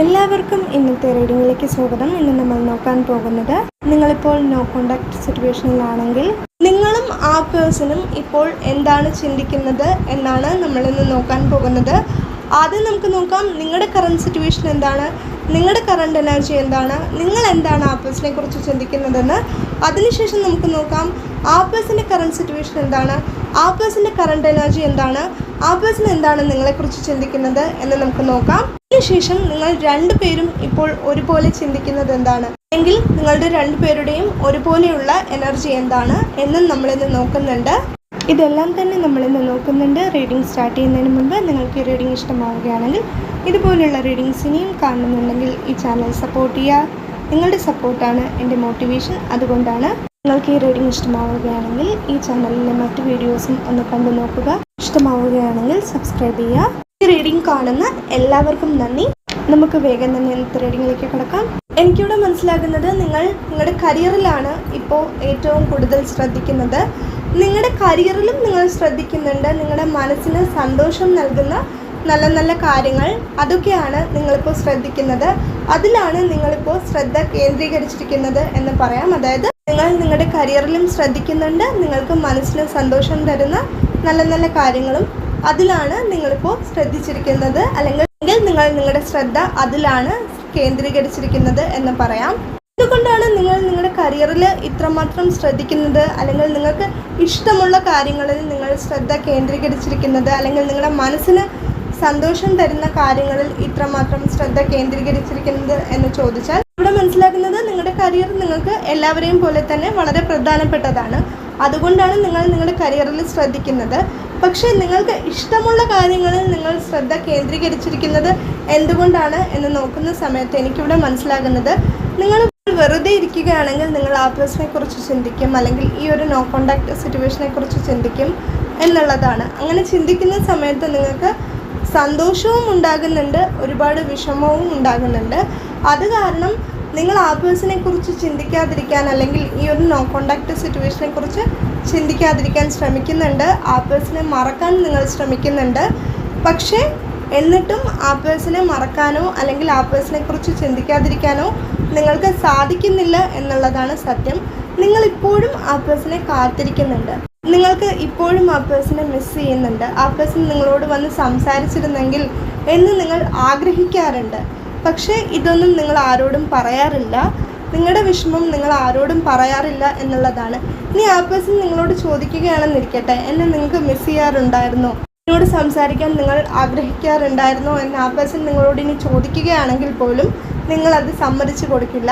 എല്ലാവർക്കും ഇന്നത്തെ റീഡിങ്ങിലേക്ക് സ്വാഗതം. ഇന്ന് നമ്മൾ നോക്കാൻ പോകുന്നത് നിങ്ങളിപ്പോൾ നോ കോണ്ടാക്ട് സിറ്റുവേഷനിലാണെങ്കിൽ നിങ്ങളും ആ പേഴ്സണും ഇപ്പോൾ എന്താണ് ചിന്തിക്കുന്നത് എന്നാണ് നമ്മൾ ഇന്ന് നോക്കാൻ പോകുന്നത്. ആദ്യം നമുക്ക് നോക്കാം നിങ്ങളുടെ കറണ്ട് സിറ്റുവേഷൻ എന്താണ്? നിങ്ങളുടെ കറണ്ട് എനർജി എന്താണ്? നിങ്ങൾ എന്താണ് ആ പേഴ്സണെ കുറിച്ച് ചിന്തിക്കുന്നതെന്ന്. അതിനുശേഷം നമുക്ക് നോക്കാം ആ പേഴ്സന്റെ കറണ്ട് സിറ്റുവേഷൻ എന്താണ്? ആ പേഴ്സന്റെ കറണ്ട് എനർജി എന്താണ്? ആ പേഴ്സൺ എന്താണ് നിങ്ങളെക്കുറിച്ച് ചിന്തിക്കുന്നത് എന്ന് നമുക്ക് നോക്കാം. അതിനുശേഷം നിങ്ങൾ രണ്ടുപേരും ഇപ്പോൾ ഒരുപോലെ ചിന്തിക്കുന്നത് എന്താണ്? അല്ലെങ്കിൽ നിങ്ങളുടെ രണ്ടുപേരുടെയും ഒരുപോലെയുള്ള എനർജി എന്താണ് എന്നും നമ്മളിന്ന് നോക്കുന്നുണ്ട്. ഇതെല്ലാം തന്നെ നമ്മളിന്ന് നോക്കുന്നുണ്ട്. റീഡിംഗ് സ്റ്റാർട്ട് ചെയ്യുന്നതിന് മുമ്പ് നിങ്ങൾക്ക് ഈ റീഡിംഗ് ഇഷ്ടമാവുകയാണെങ്കിൽ ഇതുപോലുള്ള റീഡിങ്സ് ഇനിയും കാണുന്നുണ്ടെങ്കിൽ ഈ ചാനൽ സപ്പോർട്ട് ചെയ്യുക. നിങ്ങളുടെ സപ്പോർട്ടാണ് എന്റെ മോട്ടിവേഷൻ അതുകൊണ്ടാണ് നിങ്ങൾക്ക് ഈ റീഡിംഗ് ഇഷ്ടമാവുകയാണെങ്കിൽ ഈ ചാനലിലെ മറ്റ് വീഡിയോസും ഒന്ന് കണ്ടു നോക്കുക. ഇഷ്ടമാവുകയാണെങ്കിൽ സബ്സ്ക്രൈബ് ചെയ്യുക. റീഡിംഗ് കാണുന്ന എല്ലാവർക്കും നന്ദി. നമുക്ക് വേഗം തന്നെ ഇന്നത്തെ റീഡിങ്ങിലേക്ക് കിടക്കാം. എനിക്കിവിടെ മനസ്സിലാകുന്നത് നിങ്ങൾ നിങ്ങളുടെ കരിയറിലാണ് ഇപ്പോൾ ഏറ്റവും കൂടുതൽ ശ്രദ്ധിക്കുന്നത്. നിങ്ങളുടെ കരിയറിലും നിങ്ങൾ ശ്രദ്ധിക്കുന്നുണ്ട്. നിങ്ങളുടെ മനസ്സിന് സന്തോഷം നൽകുന്ന നല്ല നല്ല കാര്യങ്ങൾ അതൊക്കെയാണ് നിങ്ങളിപ്പോൾ ശ്രദ്ധിക്കുന്നത്. അതിലാണ് നിങ്ങളിപ്പോൾ ശ്രദ്ധ കേന്ദ്രീകരിച്ചിരിക്കുന്നത് എന്ന് പറയാം. അതായത് നിങ്ങൾ നിങ്ങളുടെ കരിയറിലും ശ്രദ്ധിക്കുന്നുണ്ട്. നിങ്ങൾക്ക് മനസ്സിന് സന്തോഷം തരുന്ന നല്ല നല്ല കാര്യങ്ങളും അതിലാണ് നിങ്ങളിപ്പോൾ ശ്രദ്ധിച്ചിരിക്കുന്നത്. അല്ലെങ്കിൽ നിങ്ങൾ നിങ്ങളുടെ ശ്രദ്ധ അതിലാണ് കേന്ദ്രീകരിച്ചിരിക്കുന്നത് എന്ന് പറയാം. എന്തുകൊണ്ടാണ് നിങ്ങൾ നിങ്ങളുടെ കരിയറിൽ ഇത്രമാത്രം ശ്രദ്ധിക്കുന്നത്? അല്ലെങ്കിൽ നിങ്ങൾക്ക് ഇഷ്ടമുള്ള കാര്യങ്ങളിൽ നിങ്ങൾ ശ്രദ്ധ കേന്ദ്രീകരിച്ചിരിക്കുന്നത്? അല്ലെങ്കിൽ നിങ്ങളുടെ മനസ്സിന് സന്തോഷം തരുന്ന കാര്യങ്ങളിൽ ഇത്രമാത്രം ശ്രദ്ധ കേന്ദ്രീകരിച്ചിരിക്കുന്നത് എന്ന് ചോദിച്ചാൽ ഇവിടെ മനസ്സിലാക്കുന്നത് നിങ്ങളുടെ കരിയർ നിങ്ങൾക്ക് എല്ലാവരെയും പോലെ തന്നെ വളരെ പ്രധാനപ്പെട്ടതാണ്. അതുകൊണ്ടാണ് നിങ്ങൾ നിങ്ങളുടെ കരിയറിൽ ശ്രദ്ധിക്കുന്നത്. പക്ഷേ നിങ്ങൾക്ക് ഇഷ്ടമുള്ള കാര്യങ്ങളിൽ നിങ്ങൾ ശ്രദ്ധ കേന്ദ്രീകരിച്ചിരിക്കുന്നത് എന്തുകൊണ്ടാണ് എന്ന് നോക്കുന്ന സമയത്ത് എനിക്കിവിടെ മനസ്സിലാകുന്നത്. നിങ്ങൾ വെറുതെ ഇരിക്കുകയാണെങ്കിൽ നിങ്ങൾ ആ പേഴ്സണെ കുറിച്ച് ചിന്തിക്കും അല്ലെങ്കിൽ ഈ ഒരു നോ കോണ്ടാക്ട് സിറ്റുവേഷനെ കുറിച്ച് ചിന്തിക്കും എന്നുള്ളതാണ്. അങ്ങനെ ചിന്തിക്കുന്ന സമയത്ത് നിങ്ങൾക്ക് സന്തോഷവും ഉണ്ടാകുന്നുണ്ട് ഒരുപാട് വിഷമവും ഉണ്ടാകുന്നുണ്ട്. അത് കാരണം നിങ്ങൾ ആ പേഴ്സണെ കുറിച്ച് ചിന്തിക്കാതിരിക്കാൻ അല്ലെങ്കിൽ ഈ ഒരു നോ കോണ്ടാക്ട് സിറ്റുവേഷനെ കുറിച്ച് ചിന്തിക്കാതിരിക്കാൻ ശ്രമിക്കുന്നുണ്ട്. ആ പേഴ്സണെ മറക്കാൻ നിങ്ങൾ ശ്രമിക്കുന്നുണ്ട്. പക്ഷേ എന്നിട്ടും ആ പേഴ്സണെ മറക്കാനോ അല്ലെങ്കിൽ ആ പേഴ്സണെ കുറിച്ച് ചിന്തിക്കാതിരിക്കാനോ നിങ്ങൾക്ക് സാധിക്കുന്നില്ല എന്നുള്ളതാണ് സത്യം. നിങ്ങൾ ഇപ്പോഴും ആ പേഴ്സണെ കാത്തിരിക്കുന്നുണ്ട്. നിങ്ങൾക്ക് ഇപ്പോഴും ആ പേഴ്സണെ മിസ് ചെയ്യുന്നുണ്ട്. ആ പേഴ്സൺ നിങ്ങളോട് വന്ന് സംസാരിച്ചിരുന്നെങ്കിൽ എന്ന് നിങ്ങൾ ആഗ്രഹിക്കാറുണ്ട്. പക്ഷേ ഇതൊന്നും നിങ്ങൾ ആരോടും പറയാറില്ല. നിങ്ങളുടെ വിഷമം നിങ്ങൾ ആരോടും പറയാറില്ല എന്നുള്ളതാണ്. ഇനി ആ പേഴ്സൺ നിങ്ങളോട് ചോദിക്കുകയാണെന്നിരിക്കട്ടെ എന്നെ നിങ്ങൾക്ക് മിസ് ചെയ്യാറുണ്ടായിരുന്നോ? എന്നോട് സംസാരിക്കാൻ നിങ്ങൾ ആഗ്രഹിക്കാറുണ്ടായിരുന്നോ? എന്ന് ആ പേഴ്സൺ നിങ്ങളോട് ഇനി ചോദിക്കുകയാണെങ്കിൽ പോലും നിങ്ങൾ അത് സമ്മതിച്ചു കൊടുക്കില്ല.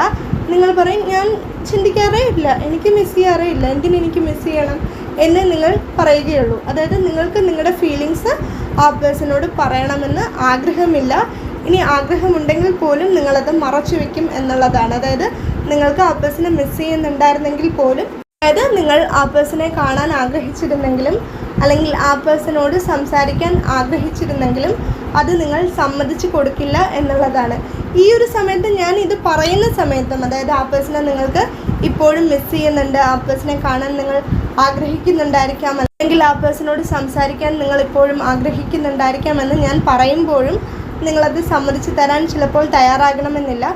നിങ്ങൾ പറയും ഞാൻ ചിന്തിക്കാറേ ഇല്ല. എനിക്ക് മിസ് ചെയ്യാറേ ഇല്ല. എന്തിനെനിക്ക് മിസ് ചെയ്യണം? എന്ന് നിങ്ങൾ പറയുകയുള്ളൂ. അതായത് നിങ്ങൾക്ക് നിങ്ങളുടെ ഫീലിങ്സ് ആ പേഴ്സണോട് പറയണമെന്ന് ആഗ്രഹമില്ല. ഇനി ആഗ്രഹമുണ്ടെങ്കിൽ പോലും നിങ്ങളത് മറച്ചു വെക്കും എന്നുള്ളതാണ്. അതായത് നിങ്ങൾക്ക് ആ പേഴ്സണെ മിസ് ചെയ്യുന്നുണ്ടായിരുന്നെങ്കിൽ പോലും അതായത് നിങ്ങൾ ആ പേഴ്സണെ കാണാൻ ആഗ്രഹിച്ചിരുന്നെങ്കിലും അല്ലെങ്കിൽ ആ പേഴ്സണോട് സംസാരിക്കാൻ ആഗ്രഹിച്ചിരുന്നെങ്കിലും അത് നിങ്ങൾ സമ്മതിച്ചു കൊടുക്കില്ല എന്നുള്ളതാണ്. ഈ ഒരു സമയത്ത് ഞാൻ ഇത് പറയുന്ന സമയത്തും അതായത് ആ പേഴ്സണെ നിങ്ങൾക്ക് ഇപ്പോഴും മിസ് ചെയ്യുന്നുണ്ട് ആ പേഴ്സണെ കാണാൻ നിങ്ങൾ ആഗ്രഹിക്കുന്നുണ്ടായിരിക്കാം അല്ലെങ്കിൽ ആ പേഴ്സണോട് സംസാരിക്കാൻ നിങ്ങൾ ഇപ്പോഴും ആഗ്രഹിക്കുന്നുണ്ടായിരിക്കാം എന്ന് ഞാൻ പറയുമ്പോഴും നിങ്ങളത് സമ്മതിച്ചു തരാൻ ചിലപ്പോൾ തയ്യാറാകണമെന്നില്ല.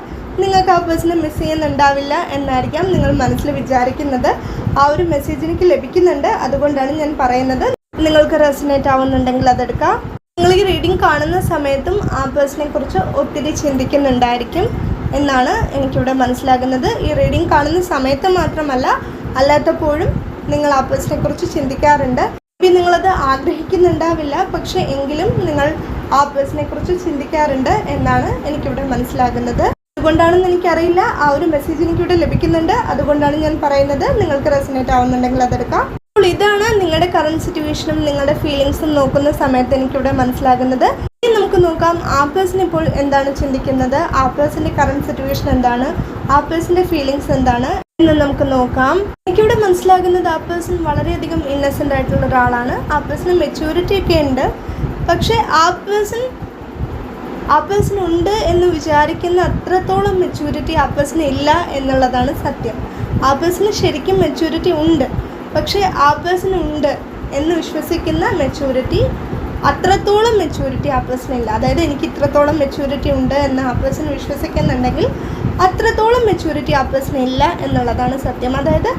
നിങ്ങൾക്ക് ആ പേഴ്സണെ മിസ് ചെയ്യുന്നുണ്ടാവില്ല എന്നായിരിക്കാം നിങ്ങൾ മനസ്സിൽ വിചാരിക്കുന്നത്. ആ ഒരു മെസ്സേജ് എനിക്ക് ലഭിക്കുന്നുണ്ട്. അതുകൊണ്ടാണ് ഞാൻ പറയുന്നത്. നിങ്ങൾക്ക് റെസിനേറ്റ് ആവുന്നുണ്ടെങ്കിൽ അതെടുക്കാം. നിങ്ങൾ ഈ റീഡിംഗ് കാണുന്ന സമയത്തും ആ പേഴ്സണെ കുറിച്ച് ഒത്തിരി ചിന്തിക്കുന്നുണ്ടായിരിക്കും എന്നാണ് എനിക്കിവിടെ മനസ്സിലാകുന്നത്. ഈ റീഡിംഗ് കാണുന്ന സമയത്ത് മാത്രമല്ല അല്ലാത്തപ്പോഴും നിങ്ങൾ ആ പേഴ്സണെ കുറിച്ച് ചിന്തിക്കാറുണ്ട്. ഇപ്പം നിങ്ങളത് ആഗ്രഹിക്കുന്നുണ്ടാവില്ല. പക്ഷേ എങ്കിലും നിങ്ങൾ ആ ബസ്സിനെ കുറിച്ച് ചിന്തിക്കാറുണ്ട് എന്നാണ് എനിക്കിവിടെ മനസ്സിലാകുന്നത്. അതുകൊണ്ടാണെന്ന് എനിക്കറിയില്ല. ആ ഒരു മെസ്സേജ് എനിക്കിവിടെ ലഭിക്കുന്നുണ്ട്. അതുകൊണ്ടാണ് ഞാൻ പറയുന്നത്. നിങ്ങൾക്ക് റെസിനേറ്റ് ആവുന്നുണ്ടെങ്കിൽ അതെടുക്കാം. അപ്പോൾ ഇതാണ് നിങ്ങളുടെ കറണ്ട് സിറ്റുവേഷനും നിങ്ങളുടെ ഫീലിങ്സും നോക്കുന്ന സമയത്ത് എനിക്കിവിടെ മനസ്സിലാകുന്നത്. ഇനി നമുക്ക് നോക്കാം ആ പേഴ്സൺ ഇപ്പോൾ എന്താണ് ചിന്തിക്കുന്നത്? ആ പേഴ്സന്റെ കറണ്ട് സിറ്റുവേഷൻ എന്താണ്? ആ പേഴ്സന്റെ ഫീലിങ്സ് എന്താണ്? നമുക്ക് നോക്കാം. എനിക്കിവിടെ മനസ്സിലാകുന്നത് ആ പേഴ്സൺ വളരെയധികം ഇന്നസെന്റ് ആയിട്ടുള്ള ഒരാളാണ്. ആ പേഴ്സണ് മെച്യൂരിറ്റി ഒക്കെ ഉണ്ട്. പക്ഷേ ആ പേഴ്സൺ ആ പേഴ്സൺ ഉണ്ട് എന്ന് വിചാരിക്കുന്ന അത്രത്തോളം മെച്യൂരിറ്റി ആ പേഴ്സൺ ഇല്ല എന്നുള്ളതാണ് സത്യം. ആ പേഴ്സണ് ശരിക്കും മെച്യൂരിറ്റി ഉണ്ട്. പക്ഷേ ആ പേഴ്സൺ ഉണ്ട് എന്ന് വിശ്വസിക്കുന്ന മെച്യൂരിറ്റി അത്രത്തോളം മെച്യൂരിറ്റി ആ പേഴ്സണില്ല അതായത് എനിക്ക് ഇത്രത്തോളം മെച്യൂരിറ്റി ഉണ്ട് എന്ന് ആ പേഴ്സൺ വിശ്വസിക്കുന്നുണ്ടെങ്കിൽ അത്രത്തോളം മെച്യൂരിറ്റി ആ പേഴ്സൺ ഇല്ല എന്നുള്ളതാണ് സത്യം. അതായത്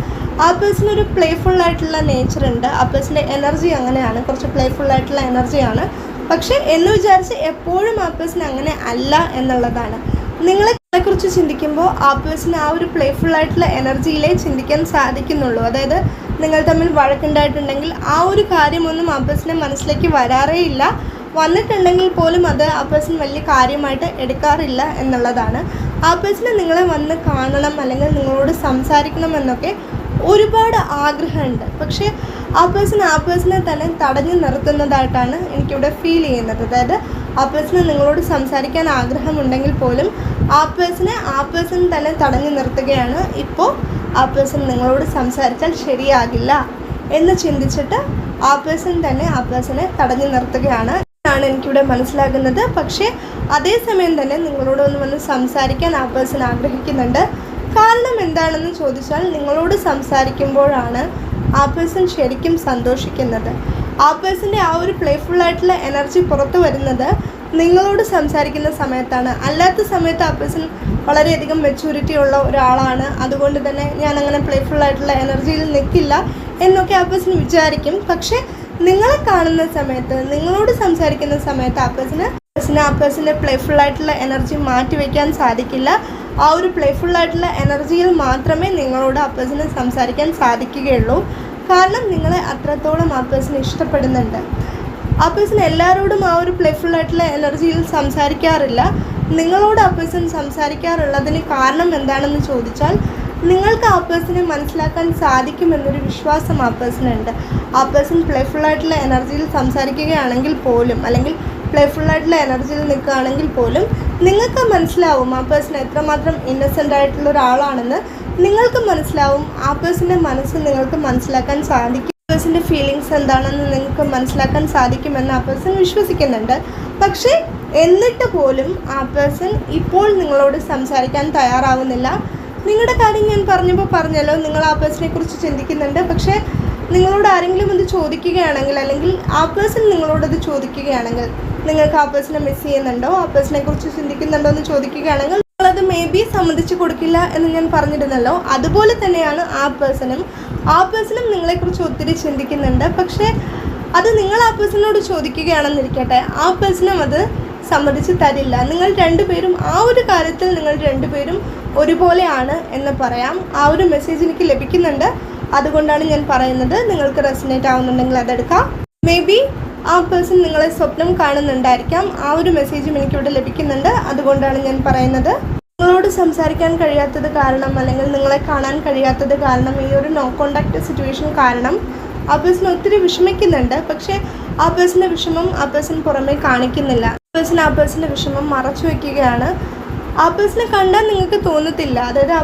ആ പേഴ്സൺ ഒരു പ്ലേഫുൾ ആയിട്ടുള്ള നേച്ചർ ഉണ്ട്. ആ പേഴ്സന്റെ എനർജി അങ്ങനെയാണ്. കുറച്ച് പ്ലേഫുൾ ആയിട്ടുള്ള എനർജിയാണ് പക്ഷേ എന്ന് വിചാരിച്ച് എപ്പോഴും ആ പേഴ്സൺ അങ്ങനെ അല്ല എന്നുള്ളതാണ്. നിങ്ങളെ കുറിച്ച് ചിന്തിക്കുമ്പോൾ ആ പേഴ്സൺ ആ ഒരു പ്ലേഫുൾ ആയിട്ടുള്ള എനർജിയിലേ ചിന്തിക്കാൻ സാധിക്കുന്നുള്ളൂ. അതായത് നിങ്ങൾ തമ്മിൽ വഴക്കുണ്ടായിട്ടുണ്ടെങ്കിൽ ആ ഒരു കാര്യമൊന്നും ആ പേഴ്സന്റെ മനസ്സിലേക്ക് വരാറേ ഇല്ല. വന്നിട്ടുണ്ടെങ്കിൽ പോലും അത് ആ പേഴ്സൺ വലിയ കാര്യമായിട്ട് എടുക്കാറില്ല എന്നുള്ളതാണ് ആ പേഴ്സണെ നിങ്ങളെ വന്ന് കാണണം അല്ലെങ്കിൽ നിങ്ങളോട് സംസാരിക്കണം എന്നൊക്കെ ഒരുപാട് ആഗ്രഹമുണ്ട് പക്ഷേ ആ പേഴ്സൺ ആ പേഴ്സണെ തന്നെ തടഞ്ഞു നിർത്തുന്നതായിട്ടാണ് എനിക്കിവിടെ ഫീൽ ചെയ്യുന്നത് അതായത് ആ പേഴ്സണ് നിങ്ങളോട് സംസാരിക്കാൻ ആഗ്രഹമുണ്ടെങ്കിൽ പോലും ആ പേഴ്സണെ ആ പേഴ്സൺ തന്നെ തടഞ്ഞു നിർത്തുകയാണ് ഇപ്പോൾ ആ പേഴ്സൺ നിങ്ങളോട് സംസാരിച്ചാൽ ശരിയാകില്ല എന്ന് ചിന്തിച്ചിട്ട് ആ പേഴ്സൺ തന്നെ ആ പേഴ്സണെ തടഞ്ഞു നിർത്തുകയാണ് ആണ് എനിക്കിവിടെ മനസ്സിലാകുന്നത്. പക്ഷേ അതേസമയം തന്നെ നിങ്ങളോട് ഒന്ന് വന്ന് സംസാരിക്കാൻ ആ പേഴ്സൺ ആഗ്രഹിക്കുന്നുണ്ട്. കാരണം എന്താണെന്ന് ചോദിച്ചാൽ നിങ്ങളോട് സംസാരിക്കുമ്പോഴാണ് ആ പേഴ്സൺ ശരിക്കും സന്തോഷിക്കുന്നത്. ആ പേഴ്സന്റെ ആ ഒരു പ്ലേഫുൾ ആയിട്ടുള്ള എനർജി പുറത്തു വരുന്നത് നിങ്ങളോട് സംസാരിക്കുന്ന സമയത്താണ്. അല്ലാത്ത സമയത്ത് ആ പേഴ്സൺ വളരെയധികം മെച്യൂരിറ്റി ഉള്ള ഒരാളാണ്. അതുകൊണ്ട് തന്നെ ഞാൻ അങ്ങനെ പ്ലേഫുൾ ആയിട്ടുള്ള എനർജിയിൽ നിൽക്കില്ല എന്നൊക്കെ ആ പേഴ്സൺ വിചാരിക്കും. പക്ഷേ നിങ്ങളെ കാണുന്ന സമയത്ത് നിങ്ങളോട് സംസാരിക്കുന്ന സമയത്ത് ആ പേഴ്സണ് പേഴ്സണ് ആ പ്ലേഫുൾ ആയിട്ടുള്ള എനർജി മാറ്റി വയ്ക്കാൻ സാധിക്കില്ല. ആ ഒരു പ്ലേഫുൾ ആയിട്ടുള്ള എനർജിയിൽ മാത്രമേ നിങ്ങളോട് ആ പേഴ്സണ് സംസാരിക്കാൻ സാധിക്കുകയുള്ളൂ. കാരണം നിങ്ങളെ അത്രത്തോളം ആ ഇഷ്ടപ്പെടുന്നുണ്ട്. ആ പേഴ്സൺ എല്ലാവരോടും ആ ഒരു പ്ലേഫുൾ ആയിട്ടുള്ള എനർജിയിൽ സംസാരിക്കാറില്ല. നിങ്ങളോട് ആ പേഴ്സൺ സംസാരിക്കാറുള്ളതിന് കാരണം എന്താണെന്ന് ചോദിച്ചാൽ നിങ്ങൾക്ക് ആ പേഴ്സണെ മനസ്സിലാക്കാൻ സാധിക്കുമെന്നൊരു വിശ്വാസം ആ പേഴ്സണുണ്ട് ആ പേഴ്സൺ പ്ലേഫുൾ ആയിട്ടുള്ള എനർജിയിൽ സംസാരിക്കുകയാണെങ്കിൽ പോലും അല്ലെങ്കിൽ പ്ലേഫുൾ ആയിട്ടുള്ള എനർജിയിൽ നിൽക്കുകയാണെങ്കിൽ പോലും നിങ്ങൾക്ക് മനസ്സിലാവും ആ പേഴ്സൺ എത്രമാത്രം ഇന്നസെന്റ് ആയിട്ടുള്ള ഒരാളാണെന്ന്. നിങ്ങൾക്ക് മനസ്സിലാവും ആ പേഴ്സന്റെ മനസ്സ് നിങ്ങൾക്ക് മനസ്സിലാക്കാൻ സാധിക്കും. പേഴ്സന്റെ ഫീലിങ്സ് എന്താണെന്ന് നിങ്ങൾക്ക് മനസ്സിലാക്കാൻ സാധിക്കുമെന്ന് ആ പേഴ്സൺ വിശ്വസിക്കുന്നുണ്ട്. പക്ഷേ എന്നിട്ട് പോലും ആ പേഴ്സൺ ഇപ്പോൾ നിങ്ങളോട് സംസാരിക്കാൻ തയ്യാറാവുന്നില്ല. നിങ്ങളുടെ കാര്യം ഞാൻ പറഞ്ഞപ്പോൾ പറഞ്ഞല്ലോ. നിങ്ങൾ ആ പേഴ്സണെ കുറിച്ച് ചിന്തിക്കുന്നുണ്ട്. പക്ഷേ നിങ്ങളോട് ആരെങ്കിലും ഇത് ചോദിക്കുകയാണെങ്കിൽ അല്ലെങ്കിൽ ആ പേഴ്സൺ നിങ്ങളോടത് ചോദിക്കുകയാണെങ്കിൽ നിങ്ങൾക്ക് ആ പേഴ്സണെ മിസ് ചെയ്യുന്നുണ്ടോ? ആ പേഴ്സണെ കുറിച്ച് ചിന്തിക്കുന്നുണ്ടോ എന്ന് ചോദിക്കുകയാണെങ്കിൽ നിങ്ങളത് മേ ബി സമ്മതിച്ചു കൊടുക്കില്ല എന്ന് ഞാൻ പറഞ്ഞിരുന്നല്ലോ. അതുപോലെ തന്നെയാണ് ആ പേഴ്സണും ആ പേഴ്സണും നിങ്ങളെക്കുറിച്ച് ഒത്തിരി ചിന്തിക്കുന്നുണ്ട്. പക്ഷേ അത് നിങ്ങൾ ആ പേഴ്സണോട് ചോദിക്കുകയാണെന്നിരിക്കട്ടെ. ആ പേഴ്സണും അത് സമ്മതിച്ച് തരില്ല. നിങ്ങൾ രണ്ടുപേരും ആ ഒരു കാര്യത്തിൽ നിങ്ങൾ രണ്ടുപേരും ഒരുപോലെയാണ് എന്ന് പറയാം. ആ ഒരു മെസ്സേജ് എനിക്ക് ലഭിക്കുന്നുണ്ട്. അതുകൊണ്ടാണ് ഞാൻ പറയുന്നത് നിങ്ങൾക്ക് റെസിനേറ്റ് ആവുന്നുണ്ടെങ്കിൽ അതെടുക്കാം. മേ ബി ആ പേഴ്സൺ നിങ്ങളെ സ്വപ്നം കാണുന്നുണ്ടായിരിക്കാം. ആ ഒരു മെസ്സേജും എനിക്കിവിടെ ലഭിക്കുന്നുണ്ട്. അതുകൊണ്ടാണ് ഞാൻ പറയുന്നത്. നിങ്ങളോട് സംസാരിക്കാൻ കഴിയാത്തത് കാരണം അല്ലെങ്കിൽ നിങ്ങളെ കാണാൻ കഴിയാത്തത് കാരണം ഈ ഒരു നോ കോണ്ടാക്ട് സിറ്റുവേഷൻ കാരണം ആ പേഴ്സൺ ഒത്തിരി വിഷമിക്കുന്നുണ്ട്. പക്ഷേ ആ പേഴ്സന്റെ വിഷമം ആ പേഴ്സൺ പുറമേ കാണിക്കുന്നില്ല. പേഴ്സൺ ആ വിഷമം മറച്ചു വയ്ക്കുകയാണ് ആ പേഴ്സണെ കണ്ടാൽ നിങ്ങൾക്ക് തോന്നത്തില്ല. അതായത് ആ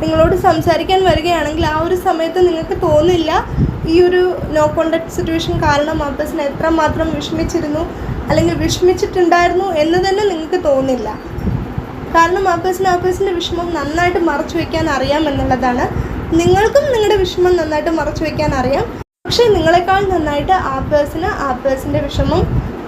നിങ്ങളോട് സംസാരിക്കാൻ വരികയാണെങ്കിൽ ആ ഒരു സമയത്ത് നിങ്ങൾക്ക് തോന്നില്ല ഈ ഒരു നോ കോണ്ടാക്ട് സിറ്റുവേഷൻ കാരണം ആ എത്രമാത്രം വിഷമിച്ചിരുന്നു അല്ലെങ്കിൽ വിഷമിച്ചിട്ടുണ്ടായിരുന്നു എന്ന് തന്നെ നിങ്ങൾക്ക് തോന്നില്ല. കാരണം ആ പേഴ്സൺ ആ പേഴ്സന്റെ വിഷമം നന്നായിട്ട് മറച്ചു വയ്ക്കാൻ അറിയാം എന്നുള്ളതാണ്. നിങ്ങൾക്കും നിങ്ങളുടെ വിഷമം നന്നായിട്ട് മറച്ചു വയ്ക്കാൻ അറിയാം. പക്ഷേ നിങ്ങളെക്കാൾ നന്നായിട്ട് ആ പേഴ്സണ് ആ പേഴ്സന്റെ വിഷമം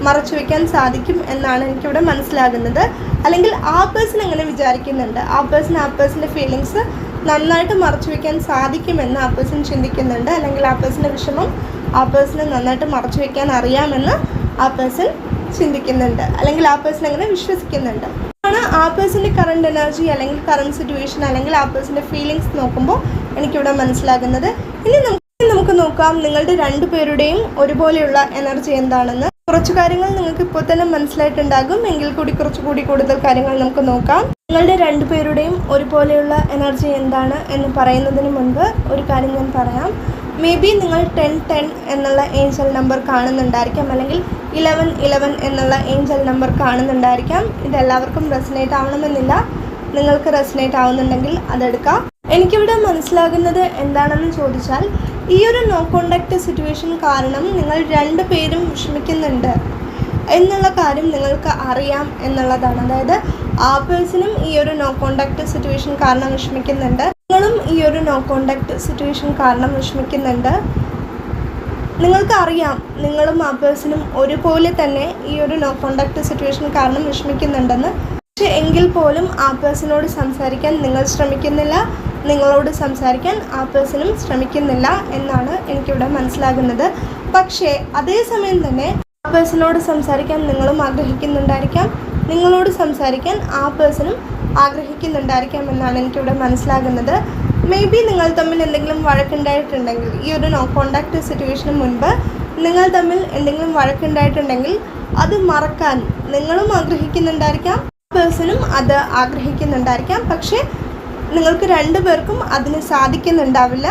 മറച്ചു വയ്ക്കാൻ സാധിക്കും എന്നാണ് എനിക്കിവിടെ മനസ്സിലാകുന്നത്. അല്ലെങ്കിൽ ആ പേഴ്സൺ എങ്ങനെ വിചാരിക്കുന്നുണ്ട്? ആ പേഴ്സൺ ആ പേഴ്സന്റെ ഫീലിങ്സ് നന്നായിട്ട് മറച്ചു വയ്ക്കാൻ സാധിക്കുമെന്ന് ആ പേഴ്സൺ ചിന്തിക്കുന്നുണ്ട്. അല്ലെങ്കിൽ ആ പേഴ്സന്റെ വിഷമം ആ പേഴ്സണെ നന്നായിട്ട് മറച്ചു വയ്ക്കാൻ അറിയാമെന്ന് ആ പേഴ്സൺ ചിന്തിക്കുന്നുണ്ട്. അല്ലെങ്കിൽ ആ പേഴ്സൺ അങ്ങനെ വിശ്വസിക്കുന്നുണ്ട്? ആണ് ആ പേഴ്സന്റെ കറണ്ട് എനർജി അല്ലെങ്കിൽ കറണ്ട് സിറ്റുവേഷൻ അല്ലെങ്കിൽ ആ പേഴ്സന്റെ ഫീലിങ്സ് നോക്കുമ്പോൾ എനിക്കിവിടെ മനസ്സിലാകുന്നത്. ഇനി നമുക്ക് നമുക്ക് നോക്കാം നിങ്ങളുടെ രണ്ടു പേരുടെയും ഒരുപോലെയുള്ള എനർജി എന്താണെന്ന്. കുറച്ച് കാര്യങ്ങൾ നിങ്ങൾക്ക് ഇപ്പോൾ തന്നെ മനസ്സിലായിട്ടുണ്ടാകും. എങ്കിൽ കൂടി കുറച്ചുകൂടി കൂടുതൽ കാര്യങ്ങൾ നമുക്ക് നോക്കാം. നിങ്ങളുടെ രണ്ടുപേരുടെയും ഒരുപോലെയുള്ള എനർജി എന്താണ് എന്ന് പറയുന്നതിന് മുൻപ് ഒരു കാര്യം ഞാൻ പറയാം. മേ ബി നിങ്ങൾ ടെൻ ടെൻ എന്നുള്ള ഏഞ്ചൽ നമ്പർ കാണുന്നുണ്ടായിരിക്കാം. അല്ലെങ്കിൽ ഇലവൻ ഇലവൻ എന്നുള്ള ഏഞ്ചൽ നമ്പർ കാണുന്നുണ്ടായിരിക്കാം. ഇതെല്ലാവർക്കും റെസിനേറ്റ് ആവണമെന്നില്ല. നിങ്ങൾക്ക് റെസിനേറ്റ് ആവുന്നുണ്ടെങ്കിൽ അതെടുക്കാം. എനിക്കിവിടെ മനസ്സിലാകുന്നത് എന്താണെന്ന് ചോദിച്ചാൽ ഈ ഒരു നോ കോണ്ടാക്ട് സിറ്റുവേഷൻ കാരണം നിങ്ങൾ രണ്ടു പേരും വിഷമിക്കുന്നുണ്ട് എന്നുള്ള കാര്യം നിങ്ങൾക്ക് അറിയാം എന്നുള്ളതാണ്. അതായത് ആ പേഴ്സണും ഈ ഒരു നോ കോണ്ടാക്ട് സിറ്റുവേഷൻ കാരണം വിഷമിക്കുന്നുണ്ട്. നിങ്ങളും ഈ ഒരു നോ കോണ്ടാക്ട് സിറ്റുവേഷൻ കാരണം വിഷമിക്കുന്നുണ്ട്. നിങ്ങൾക്ക് അറിയാം നിങ്ങളും ആ പേഴ്സണും ഒരുപോലെ തന്നെ ഈ ഒരു നോ കോണ്ടാക്ട് സിറ്റുവേഷൻ കാരണം വിഷമിക്കുന്നുണ്ടെന്ന്. പക്ഷെ എങ്കിൽ പോലും ആ പേഴ്സണോട് സംസാരിക്കാൻ നിങ്ങൾ ശ്രമിക്കുന്നില്ല. നിങ്ങളോട് സംസാരിക്കാൻ ആ പേഴ്സണും ശ്രമിക്കുന്നില്ല എന്നാണ് എനിക്കിവിടെ മനസ്സിലാകുന്നത്. പക്ഷേ അതേസമയം തന്നെ ആ പേഴ്സണോട് സംസാരിക്കാൻ നിങ്ങളും ആഗ്രഹിക്കുന്നുണ്ടായിരിക്കാം. നിങ്ങളോട് സംസാരിക്കാൻ ആ പേഴ്സണും ആഗ്രഹിക്കുന്നുണ്ടായിരിക്കാം എന്നാണ് എനിക്കിവിടെ മനസ്സിലാകുന്നത്. മേ ബി നിങ്ങൾ തമ്മിൽ എന്തെങ്കിലും വഴക്കുണ്ടായിട്ടുണ്ടെങ്കിൽ ഈ ഒരു നോ കോണ്ടാക്ട് സിറ്റുവേഷന് മുൻപ് നിങ്ങൾ തമ്മിൽ എന്തെങ്കിലും വഴക്കുണ്ടായിട്ടുണ്ടെങ്കിൽ അത് മറക്കാൻ നിങ്ങളും ആഗ്രഹിക്കുന്നുണ്ടായിരിക്കാം. പേഴ്സണും അത് ആഗ്രഹിക്കുന്നുണ്ടായിരിക്കാം. പക്ഷേ നിങ്ങൾക്ക് രണ്ടു പേർക്കും അതിന് സാധിക്കുന്നുണ്ടാവില്ല.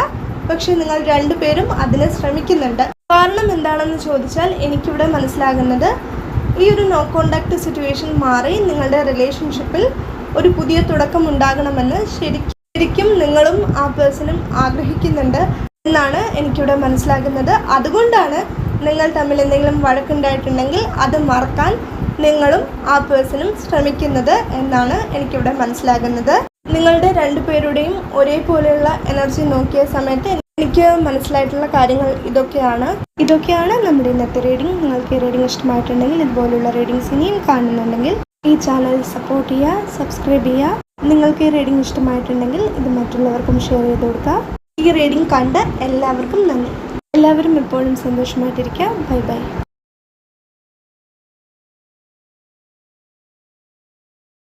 പക്ഷെ നിങ്ങൾ രണ്ടുപേരും അതിന് ശ്രമിക്കുന്നുണ്ട്. കാരണം എന്താണെന്ന് ചോദിച്ചാൽ എനിക്കിവിടെ മനസ്സിലാകുന്നത് ഈ ഒരു നോ കോണ്ടാക്ട് സിറ്റുവേഷൻ മാറി നിങ്ങളുടെ റിലേഷൻഷിപ്പിൽ ഒരു പുതിയ തുടക്കം ഉണ്ടാകണമെന്ന് ശരിക്കും ശരിക്കും നിങ്ങളും ആ പേഴ്സണും ആഗ്രഹിക്കുന്നുണ്ട് എന്നാണ് എനിക്കിവിടെ മനസ്സിലാകുന്നത്. അതുകൊണ്ടാണ് നിങ്ങൾ തമ്മിൽ എന്തെങ്കിലും വഴക്കുണ്ടായിട്ടുണ്ടെങ്കിൽ അത് മറക്കാൻ നിങ്ങളും ആ പേഴ്സണും ശ്രമിക്കുന്നത് എന്നാണ് എനിക്കിവിടെ മനസ്സിലാകുന്നത്. നിങ്ങളുടെ രണ്ടുപേരുടെയും ഒരേപോലെയുള്ള എനർജി നോക്കിയ സമയത്ത് എനിക്ക് മനസ്സിലായിട്ടുള്ള കാര്യങ്ങൾ ഇതൊക്കെയാണ്. ഇതൊക്കെയാണ് നമ്മുടെ ഇന്നത്തെ റീഡിംഗ് നിങ്ങൾക്ക് ഈ റീഡിംഗ് ഇഷ്ടമായിട്ടുണ്ടെങ്കിൽ ഇതുപോലുള്ള റീഡിങ്സ് ഇനിയും കാണുന്നുണ്ടെങ്കിൽ ഈ ചാനൽ സപ്പോർട്ട് ചെയ്യുക സബ്സ്ക്രൈബ് ചെയ്യുക. നിങ്ങൾക്ക് ഈ റീഡിംഗ് ഇഷ്ടമായിട്ടുണ്ടെങ്കിൽ ഇത് മറ്റുള്ളവർക്കും ഷെയർ ചെയ്ത് കൊടുക്കുക. ഈ റീഡിംഗ് കണ്ട എല്ലാവർക്കും നന്ദി. എല്ലാവരും എപ്പോഴും സന്തോഷമായിട്ടിരിക്കുക. Bye bye